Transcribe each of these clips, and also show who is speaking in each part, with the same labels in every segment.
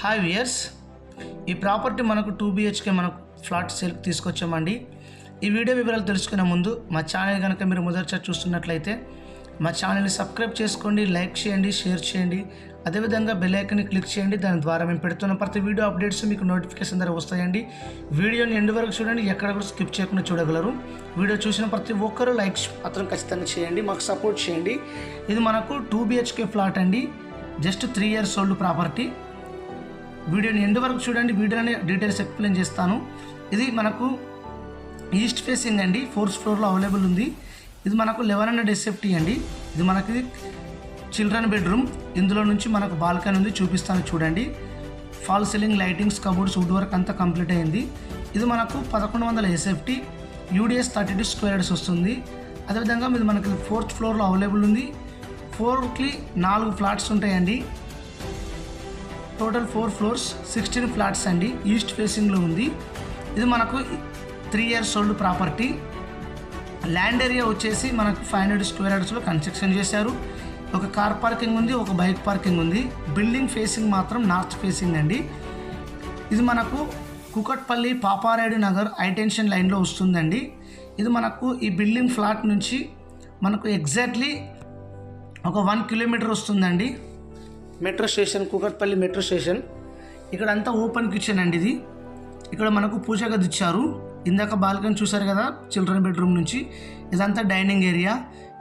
Speaker 1: Hi viewers ఈ property మనకు two BHK మనకు ఫ్లాట్ సేల్కి తీసుకొచ్చామండి. ఈ వీడియో వివరాలు తెలుసుకునే ముందు మా ఛానల్ కనుక మీరు మొదటిసారి చూస్తున్నట్లయితే మా ఛానల్ని సబ్స్క్రైబ్ చేసుకోండి లైక్ చేయండి షేర్ చేయండి. అదేవిధంగా బెల్ ఐకన్ని క్లిక్ చేయండి. దాని ద్వారా మేము పెడుతున్న ప్రతి వీడియో అప్డేట్స్ మీకు నోటిఫికేషన్ ద్వారా వస్తాయండి. వీడియోని ఎండ్ వరకు చూడండి ఎక్కడ కూడా స్కిప్ చేయకుండా చూడగలరు. వీడియో చూసిన ప్రతి ఒక్కరూ లైక్ మాత్రం ఖచ్చితంగా చేయండి మాకు సపోర్ట్ చేయండి. ఇది మనకు టూ బిహెచ్కే ఫ్లాట్ అండి. Just three years old property. వీడియోని ఎండ్ వరకు చూడండి వీడియోని డీటెయిల్స్ ఎక్స్ప్లెయిన్ చేస్తాను. ఇది మనకు ఈస్ట్ ఫేసింగ్ అండి ఫోర్త్ ఫ్లోర్లో అవైలబుల్ ఉంది. ఇది మనకు లెవెన్ హండ్రెడ్ ఎస్ఎఫ్టీ అండి. ఇది మనకి చిల్డ్రన్ బెడ్రూమ్ ఇందులో నుంచి మనకు బాల్కనీ ఉంది చూపిస్తాను చూడండి. False ceiling lightings cupboards wood work అంతా కంప్లీట్ అయింది. ఇది మనకు పదకొండు వందల SFT UDS thirty two square yards వస్తుంది. అదేవిధంగా ఇది మనకి ఫోర్త్ ఫ్లోర్లో అవైలబుల్ ఉంది. ఫోర్కి నాలుగు ఫ్లాట్స్ ఉంటాయండి. Total four floors sixteen flats అండి. ఈస్ట్ ఫేసింగ్లో ఉంది. ఇది మనకు three years old property. Land area వచ్చేసి మనకు ఫైవ్ హండ్రెడ్ స్క్వేర్ యార్డ్స్లో కన్స్ట్రక్షన్ చేశారు. ఒక కార్ పార్కింగ్ ఉంది ఒక బైక్ పార్కింగ్ ఉంది. బిల్డింగ్ ఫేసింగ్ మాత్రం నార్త్ ఫేసింగ్ అండి. ఇది మనకు కుకట్పల్లి పాపారాయుడు నగర్ హైటెన్షన్ లైన్లో వస్తుందండి. ఇది మనకు ఈ బిల్డింగ్ ఫ్లాట్ నుంచి మనకు ఎగ్జాక్ట్లీ ఒక వన్ కిలోమీటర్ వస్తుందండి. Metro station Kukatpally metro station. ఇక్కడ అంతా ఓపెన్ కిచెన్ అండి ఇది. ఇక్కడ మనకు పూజ గది ఇచ్చారు. ఇందాక బాల్కనీ చూసారు కదా చిల్డ్రన్ బెడ్రూమ్ నుంచి. ఇదంతా డైనింగ్ ఏరియా.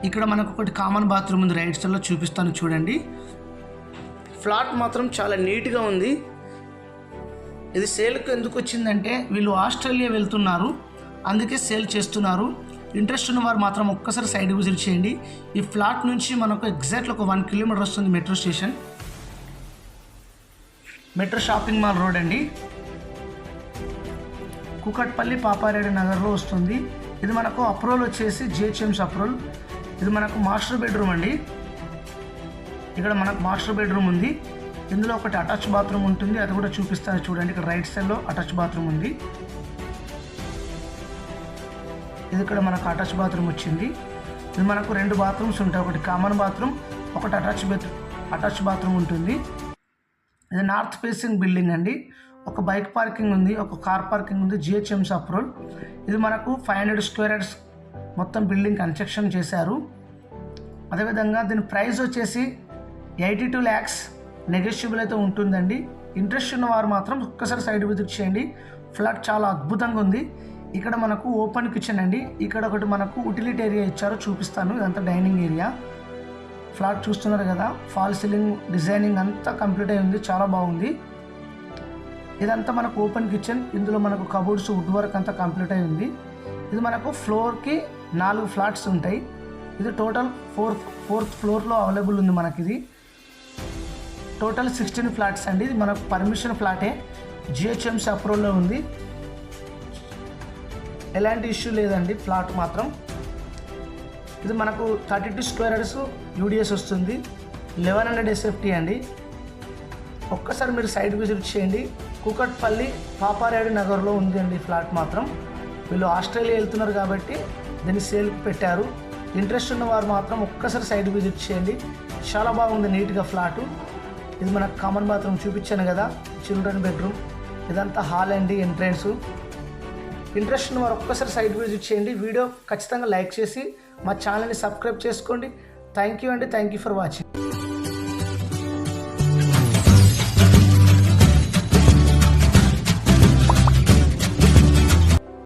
Speaker 1: ఇక్కడ మనకు ఒకటి కామన్ బాత్రూమ్ ఉంది రైట్ సైడ్లో చూపిస్తాను చూడండి. ఫ్లాట్ మాత్రం చాలా నీట్గా ఉంది. ఇది సేల్కి ఎందుకు వచ్చిందంటే వీళ్ళు ఆస్ట్రేలియా వెళ్తున్నారు. అందుకే సేల్ చేస్తున్నారు. ఇంట్రెస్ట్ ఉన్న వారు మాత్రం ఒక్కసారి సైడ్ విజిట్ చేయండి. ఈ ఫ్లాట్ నుంచి మనకు ఎగ్జాక్ట్లీ ఒక వన్ కిలోమీటర్ వస్తుంది metro station. Metro shopping mall road అండి. కుకట్పల్లి పాపారెడ్డి నగర్లో వస్తుంది. ఇది మనకు అప్రోల్ వచ్చేసి జిహెచ్ఎంస్ అప్రోల్ ఇది మనకు మాస్టర్ బెడ్రూమ్ అండి. ఇక్కడ మనకు మాస్టర్ బెడ్రూమ్ ఉంది. ఇందులో ఒకటి అటాచ్ బాత్రూమ్ ఉంటుంది. అది కూడా చూపిస్తాను చూడండి. ఇక్కడ రైట్ సైడ్లో అటాచ్ బాత్రూమ్ ఉంది. ఇది ఇక్కడ మనకు అటాచ్ బాత్రూమ్ వచ్చింది. ఇది మనకు రెండు బాత్రూమ్స్ ఉంటాయి. ఒకటి కామన్ బాత్రూమ్ ఒకటి అటాచ్ బాత్ అటాచ్ బాత్రూమ్ ఉంటుంది. ఇది నార్త్ ఫేసింగ్ బిల్డింగ్ అండి. ఒక బైక్ పార్కింగ్ ఉంది ఒక కార్ పార్కింగ్ ఉంది జిహెచ్ఎంస్ అప్రూవల్ ఇది మనకు ఫైవ్ హండ్రెడ్ స్క్వేర్ యార్డ్స్ మొత్తం బిల్డింగ్ కన్స్ట్రక్షన్ చేశారు. అదేవిధంగా దీని ప్రైస్ వచ్చేసి ఎయిటీ టూ ల్యాక్స్ నెగోషియబుల్ అయితే ఉంటుందండి. ఇంట్రెస్ట్ ఉన్న వారు మాత్రం ఒక్కసారి సైడ్ విజిట్ చేయండి. ఫ్లాట్ చాలా అద్భుతంగా ఉంది. ఇక్కడ మనకు ఓపెన్ కిచెన్ అండి. ఇక్కడ ఒకటి మనకు ఉటిలిటీ ఏరియా ఇచ్చారు చూపిస్తాను. ఇదంతా డైనింగ్ ఏరియా. ఫ్లాట్ చూస్తున్నారు కదా ఫాల్ సీలింగ్ డిజైనింగ్ అంతా కంప్లీట్ అయి ఉంది చాలా బాగుంది. ఇదంతా మనకు ఓపెన్ కిచెన్ ఇందులో మనకు కబోర్డ్స్ వుడ్ వర్క్ అంతా కంప్లీట్ అయి ఉంది. ఇది మనకు ఫ్లోర్కి నాలుగు ఫ్లాట్స్ ఉంటాయి. ఇది టోటల్ ఫోర్ ఫోర్త్ ఫ్లోర్లో అవైలబుల్ ఉంది మనకి ఇది టోటల్ సిక్స్టీన్ ఫ్లాట్స్ అండి. ఇది మనకు పర్మిషన్ ఫ్లాటే. జిహెచ్ఎంసీ అప్రూవల్లో ఉంది. ఎలాంటి ఇష్యూ లేదండి ఫ్లాట్ మాత్రం. ఇది మనకు thirty two square yards UDS వస్తుంది లెవెన్ హండ్రెడ్ ఎస్ఎఫ్టీ అండి. ఒక్కసారి మీరు సైడ్ విజిట్ చేయండి. కూకట్పల్లి పాపారాయుడు నగర్లో ఉంది అండి ఫ్లాట్ మాత్రం. వీళ్ళు ఆస్ట్రేలియా వెళ్తున్నారు కాబట్టి దీన్ని సేల్ పెట్టారు. ఇంట్రెస్ట్ ఉన్న వారు మాత్రం ఒక్కసారి సైడ్ విజిట్ చేయండి. చాలా బాగుంది నీట్గా ఫ్లాటు ఇది మనకు కామన్ బాత్రూమ్ చూపించాను కదా చిల్డ్రన్ బెడ్రూమ్ ఇదంతా హాల్ అండి ఎంట్రెన్స్ ఇంట్రెస్ట్ ఉన్న వారు ఒక్కసారి సైట్ విజిట్ చేయండి. వీడియో ఖచ్చితంగా లైక్ చేసి మా ఛానల్ని సబ్స్క్రైబ్ చేసుకోండి. థ్యాంక్ యూ అండి. Thank you for watching.